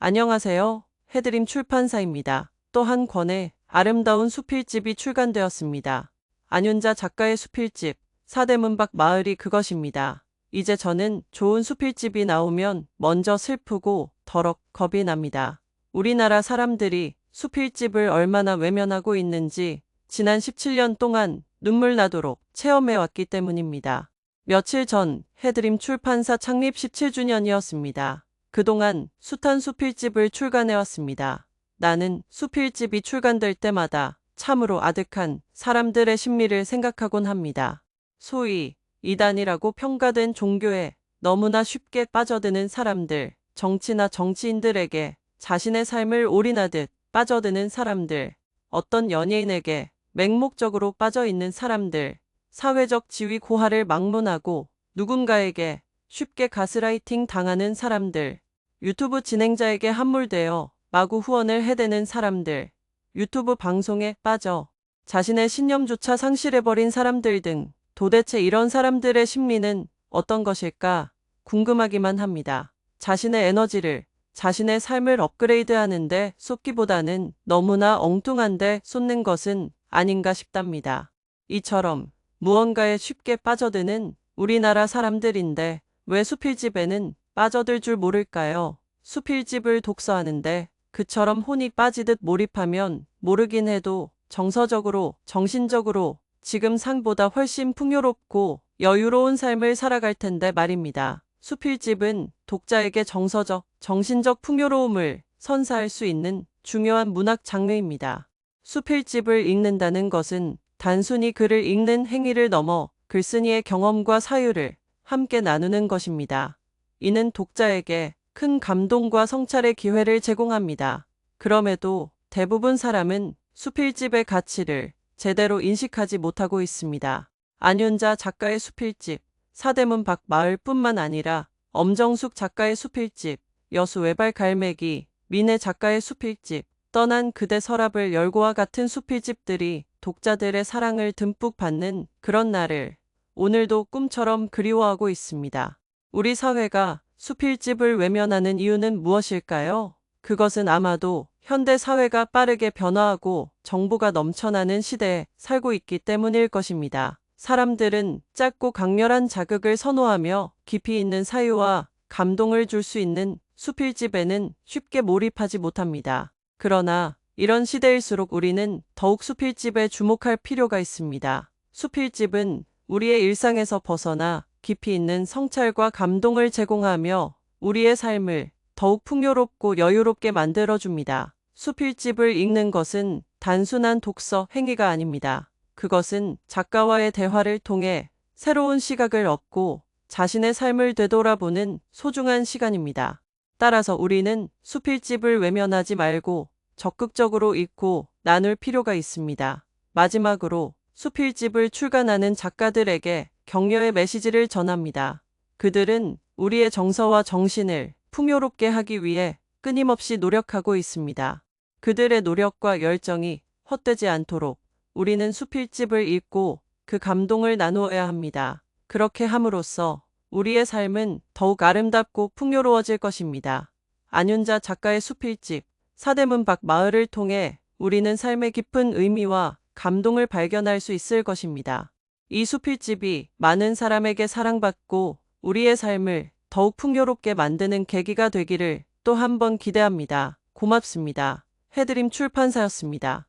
안녕하세요. 해드림 출판사입니다. 또한 권의 아름다운 수필집이 출간되었습니다. 안윤자 작가의 수필집, 사대문박 마을이 그것입니다. 이제 저는 좋은 수필집이 나오면 먼저 슬프고 더럭 겁이 납니다. 우리나라 사람들이 수필집을 얼마나 외면하고 있는지 지난 17년 동안 눈물 나도록 체험해 왔기 때문입니다. 며칠 전 해드림 출판사 창립 17주년이었습니다. 그동안 숱한 수필집을 출간해 왔습니다. 나는 수필집이 출간될 때마다 참으로 아득한 사람들의 심리를 생각하곤 합니다. 소위 이단이라고 평가된 종교에 너무나 쉽게 빠져드는 사람들, 정치나 정치인들에게 자신의 삶을 올인하듯 빠져드는 사람들, 어떤 연예인에게 맹목적으로 빠져 있는 사람들, 사회적 지위 고하를 막론하고 누군가에게 쉽게 가스라이팅 당하는 사람들, 유튜브 진행자에게 함몰되어 마구 후원을 해대는 사람들, 유튜브 방송에 빠져 자신의 신념조차 상실해버린 사람들 등 도대체 이런 사람들의 심리는 어떤 것일까 궁금하기만 합니다. 자신의 에너지를 자신의 삶을 업그레이드 하는데 쏟기보다는 너무나 엉뚱한데 쏟는 것은 아닌가 싶답니다. 이처럼 무언가에 쉽게 빠져드는 우리나라 사람들인데 왜 수필집에는 빠져들 줄 모를까요? 수필집을 독서하는데 그처럼 혼이 빠지듯 몰입하면 모르긴 해도 정서적으로, 정신적으로 지금 상보다 훨씬 풍요롭고 여유로운 삶을 살아갈 텐데 말입니다. 수필집은 독자에게 정서적, 정신적 풍요로움을 선사할 수 있는 중요한 문학 장르입니다. 수필집을 읽는다는 것은 단순히 글을 읽는 행위를 넘어 글쓴이의 경험과 사유를 함께 나누는 것입니다. 이는 독자에게 큰 감동과 성찰의 기회를 제공합니다. 그럼에도 대부분 사람은 수필집의 가치를 제대로 인식하지 못하고 있습니다. 안윤자 작가의 수필집, 사대문 박마을뿐만 아니라 엄정숙 작가의 수필집, 여수 외발 갈매기, 민혜 작가의 수필집, 떠난 그대 서랍을 열고와 같은 수필집들이 독자들의 사랑을 듬뿍 받는 그런 날을 오늘도 꿈처럼 그리워하고 있습니다. 우리 사회가 수필집을 외면하는 이유는 무엇일까요? 그것은 아마도 현대 사회가 빠르게 변화하고 정보가 넘쳐나는 시대에 살고 있기 때문일 것입니다. 사람들은 짧고 강렬한 자극을 선호하며 깊이 있는 사유와 감동을 줄 수 있는 수필집에는 쉽게 몰입하지 못합니다. 그러나 이런 시대일수록 우리는 더욱 수필집에 주목할 필요가 있습니다. 수필집은 우리의 일상에서 벗어나 깊이 있는 성찰과 감동을 제공하며 우리의 삶을 더욱 풍요롭고 여유롭게 만들어줍니다. 수필집을 읽는 것은 단순한 독서 행위가 아닙니다. 그것은 작가와의 대화를 통해 새로운 시각을 얻고 자신의 삶을 되돌아보는 소중한 시간입니다. 따라서 우리는 수필집을 외면하지 말고 적극적으로 읽고 나눌 필요가 있습니다. 마지막으로 수필집을 출간하는 작가들에게 격려의 메시지를 전합니다. 그들은 우리의 정서와 정신을 풍요롭게 하기 위해 끊임없이 노력하고 있습니다. 그들의 노력과 열정이 헛되지 않도록 우리는 수필집을 읽고 그 감동을 나누어야 합니다. 그렇게 함으로써 우리의 삶은 더욱 아름답고 풍요로워질 것입니다. 안윤자 작가의 수필집 사대문 밖 마을을 통해 우리는 삶의 깊은 의미와 감동을 발견할 수 있을 것입니다. 이 수필집이 많은 사람에게 사랑받고 우리의 삶을 더욱 풍요롭게 만드는 계기가 되기를 또 한 번 기대합니다. 고맙습니다. 해드림 출판사였습니다.